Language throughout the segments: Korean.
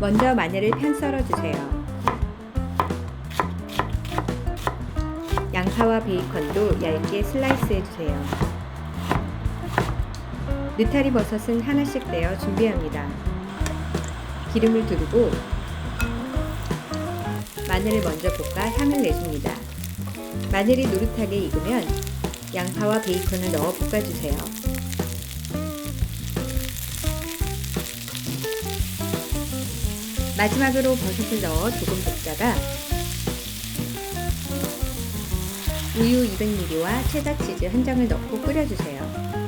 먼저 마늘을 편 썰어주세요. 양파와 베이컨도 얇게 슬라이스 해주세요. 느타리 버섯은 하나씩 떼어 준비합니다. 기름을 두르고 마늘을 먼저 볶아 향을 내줍니다. 마늘이 노릇하게 익으면 양파와 베이컨을 넣어 볶아주세요. 마지막으로 버섯을 넣어 조금 볶다가 우유 200ml와 체다 치즈 한 장을 넣고 끓여주세요.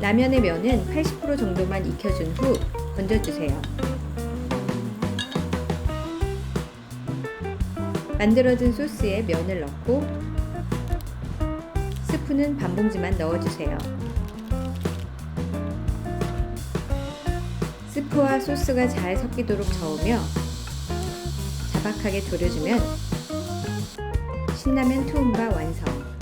라면의 면은 80% 정도만 익혀준 후 건져주세요. 만들어진 소스에 면을 넣고 스프는 반 봉지만 넣어주세요. 스프와 소스가 잘 섞이도록 저으며 자박하게 졸여주면 신라면 투움바 완성.